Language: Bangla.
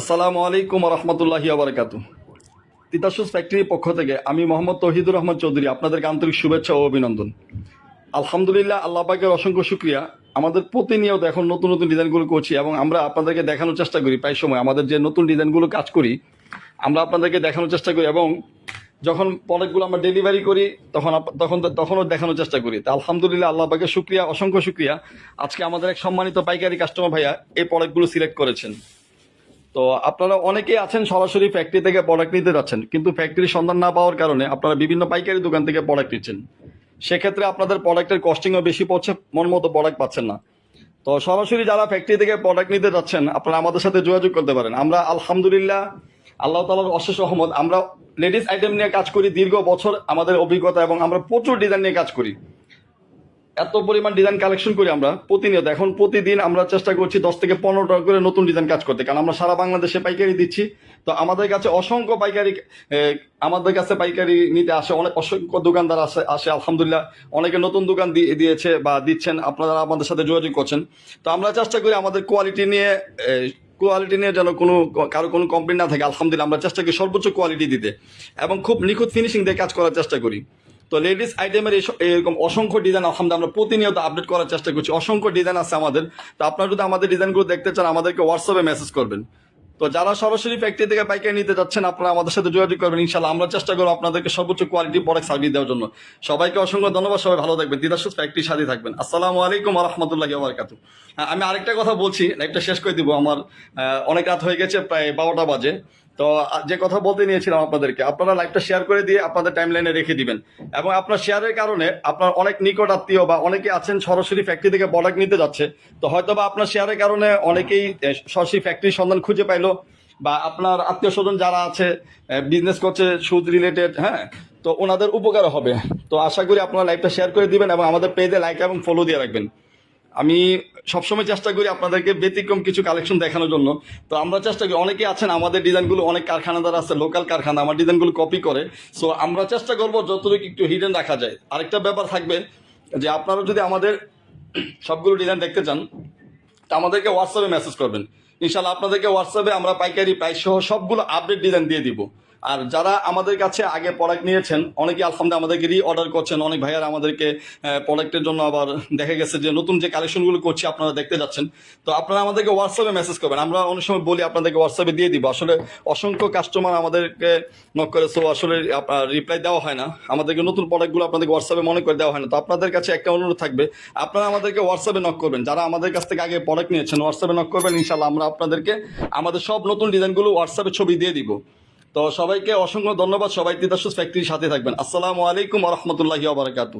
আসসালামু আলাইকুম রহমতুল্লাহি আবরকাত তিতাসুস ফ্যাক্টরির পক্ষ থেকে আমি মোহাম্মদ তহিদুর রহমান চৌধুরী আপনাদেরকে আন্তরিক শুভেচ্ছা ও অভিনন্দন। আলহামদুলিল্লাহ আল্লাহ পাকের অসংখ্য শুক্রিয়া। আমাদের প্রতিনিয়ত এখন নতুন নতুন ডিজাইনগুলো করছি এবং আমরা আপনাদেরকে দেখানোর চেষ্টা করি প্রায় সময়। আমাদের যে নতুন ডিজাইনগুলো কাজ করি, আমরা আপনাদেরকে দেখানোর চেষ্টা করি এবং যখন প্রোডাক্টগুলো আমরা ডেলিভারি করি, তখন তখন তখনও দেখানোর চেষ্টা করি। তা আলহামদুলিল্লাহ আল্লাহ পাকের শুক্রিয়া, অসংখ্য শুক্রিয়া। আজকে আমাদের এক সম্মানিত পাইকারি কাস্টমার ভাইয়া এই প্রোডাক্টগুলো সিলেক্ট করেছেন। তো আপনারা অনেকেই আছেন সরাসরি ফ্যাক্টরি থেকে প্রোডাক্ট নিতে যাচ্ছেন, কিন্তু ফ্যাক্টরির সন্ধান না পাওয়ার কারণে আপনারা বিভিন্ন পাইকারি দোকান থেকে প্রোডাক্ট নিচ্ছেন। সেক্ষেত্রে আপনাদের প্রোডাক্টের কস্টিংও বেশি পড়ছে, মন মতো প্রোডাক্ট পাচ্ছেন না। তো সরাসরি যারা ফ্যাক্টরি থেকে প্রোডাক্ট নিতে যাচ্ছেন, আপনারা আমাদের সাথে যোগাযোগ করতে পারেন। আমরা আলহামদুলিল্লাহ, আল্লাহ তালার অশেষ রহমত, আমরা লেডিস আইটেম নিয়ে কাজ করি দীর্ঘ বছর আমাদের অভিজ্ঞতা এবং আমরা প্রচুর ডিজাইন নিয়ে কাজ করি। এত পরিমাণ ডিজাইন কালেকশন করি আমরা প্রতিনিয়ত। এখন প্রতিদিন আমরা চেষ্টা করছি দশ থেকে পনেরো টাকা করে নতুন ডিজাইন কাজ করতে। কারণ আমরা সারা বাংলাদেশে পাইকারি দিচ্ছি। তো আমাদের কাছে অসংখ্য পাইকারি আমাদের কাছে পাইকারি নিতে আসে। অনেক, অসংখ্য দোকানদার আসে আসে, আলহামদুলিল্লাহ। অনেকে নতুন দোকান দিয়ে দিয়েছে বা দিচ্ছেন। আপনারা আমাদের সাথে যোগাযোগ করছেন। তো আমরা চেষ্টা করি আমাদের কোয়ালিটি নিয়ে কোয়ালিটি নিয়ে যেন কোনো, কারও কোনো কমপ্লেন না থাকে। আলহামদুলিল্লাহ, আমরা চেষ্টা করি সর্বোচ্চ কোয়ালিটি দিতে। এবং খুব নিখুঁত ফিনিশিং দিয়ে কাজ করার চেষ্টা করি। তো লেডিস আইটেমের এরকম অসংখ্য ডিজাইন আলহামদুলিল্লাহ আমরা প্রতিনিয়ত আপডেট করার চেষ্টা করছি। অসংখ্য ডিজাইন আছে আমাদের। তো আপনারা যদি আমাদের ডিজাইনগুলো দেখতে চান, আমাদেরকে হোয়াটসঅ্যাপে মেসেজ করবেন। তো যারা সরাসরি ফ্যাক্টরি থেকে পাইকারি নিতে যাচ্ছেন, আপনারা আমাদের সাথে যোগাযোগ করবেন। ইনশাল্লাহ আমরা চেষ্টা করব আপনাদেরকে সর্বোচ্চ কোয়ালিটি প্রোডাক্ট সার্ভিস দেওয়ার জন্য। সবাইকে অসংখ্য ধন্যবাদ। সবাই ভালো থাকবেন। দিদাসুস ফ্যাক্টরির সাথে থাকবেন। আসসালামু আলাইকুম রহমতুল্লাহ বারকাতু আমি আরেকটা কথা বলছি লাইভটা শেষ করে দিব। আমার অনেক রাত হয়ে গেছে, প্রায় বারোটা বাজে। তো যে কথা বলতে নিয়েছিলাম আপনাদেরকে, আপনারা লাইভটা শেয়ার করে দিয়ে আপনাদের টাইম লাইনে রেখে দিবেন। এবং আপনার শেয়ারের কারণে আপনার অনেক নিকট আত্মীয় বা অনেকে আছেন সরাসরি ফ্যাক্টরি থেকে প্রোডাক্ট নিতে যাচ্ছে। তো হয়তো বা আপনার শেয়ারের কারণে অনেকেই সরাসরি ফ্যাক্টরির সন্ধান খুঁজে পাইলো বা আপনার আত্মীয় স্বজন যারা আছে বিজনেস করছে সুদ রিলেটেড হ্যাঁ? তো ওনাদের উপকার হবে। তো আশা করি আপনারা লাইভটা শেয়ার করে দিবেন এবং আমাদের পেজে লাইক এবং ফলো দিয়ে রাখবেন। আমি সবসময় চেষ্টা করি আপনাদেরকে ব্যতিক্রম কিছু কালেকশন দেখানোর জন্য। তো আমরা চেষ্টা করি অনেকে আছেন, আমাদের ডিজাইনগুলো অনেক কারখানাদার আছে লোকাল কারখানা, আমার ডিজাইনগুলো কপি করে। সো আমরা চেষ্টা করব যতটুকু একটু হিডেন রাখা যায়। আরেকটা ব্যাপার থাকবে যে আপনারা যদি আমাদের সবগুলো ডিজাইন দেখতে চান, তা আমাদেরকে হোয়াটসঅ্যাপে মেসেজ করবেন। ইনশাল্লাহ আপনাদেরকে হোয়াটসঅ্যাপে আমরা পাইকারি প্রাইস সহ সবগুলো আপডেট ডিজাইন দিয়ে দিব। আর যারা আমাদের কাছে আগে প্রোডাক্ট নিয়েছেন অনেকে আলহামদুলিল্লাহ আমাদেরকে রি অর্ডার করছেন, অনেক ভাইয়ারা আমাদেরকে প্রোডাক্টের জন্য আবার দেখা গেছে যে নতুন যে কালেকশনগুলো করছি আপনারা দেখতে যাচ্ছেন। তো আপনারা আমাদেরকে হোয়াটসঅ্যাপে মেসেজ করবেন। আমরা অনেক সময় বলি, আপনাদেরকে হোয়াটসঅ্যাপে দিয়ে দিব। আসলে অসংখ্য কাস্টমার আমাদেরকে নক করে সো আসলে রিপ্লাই দেওয়া হয় না। আমাদেরকে নতুন প্রোডাক্টগুলো আপনাদেরকে হোয়াটসঅ্যাপে মনে করে দেওয়া হয় না। তো আপনাদের কাছে একটা অনুরোধ থাকবে, আপনারা আমাদেরকে হোয়াটসঅ্যাপে নক করবেন। যারা আমাদের কাছ থেকে আগে প্রোডাক্ট নিয়েছেন হোয়াটসঅ্যাপে নক করবেন ইনশাল্লাহ আমরা আপনাদেরকে আমাদের সব নতুন ডিজাইনগুলো হোয়াটসঅ্যাপে ছবি দিয়ে দিব। তো সবাইকে অসংখ্য ধন্যবাদ। সবাই তিতাসুস ফ্যাক্টরির সাথে থাকবেন। আসসালামু আলাইকুম রহমতুল্লাহি বারাকাতু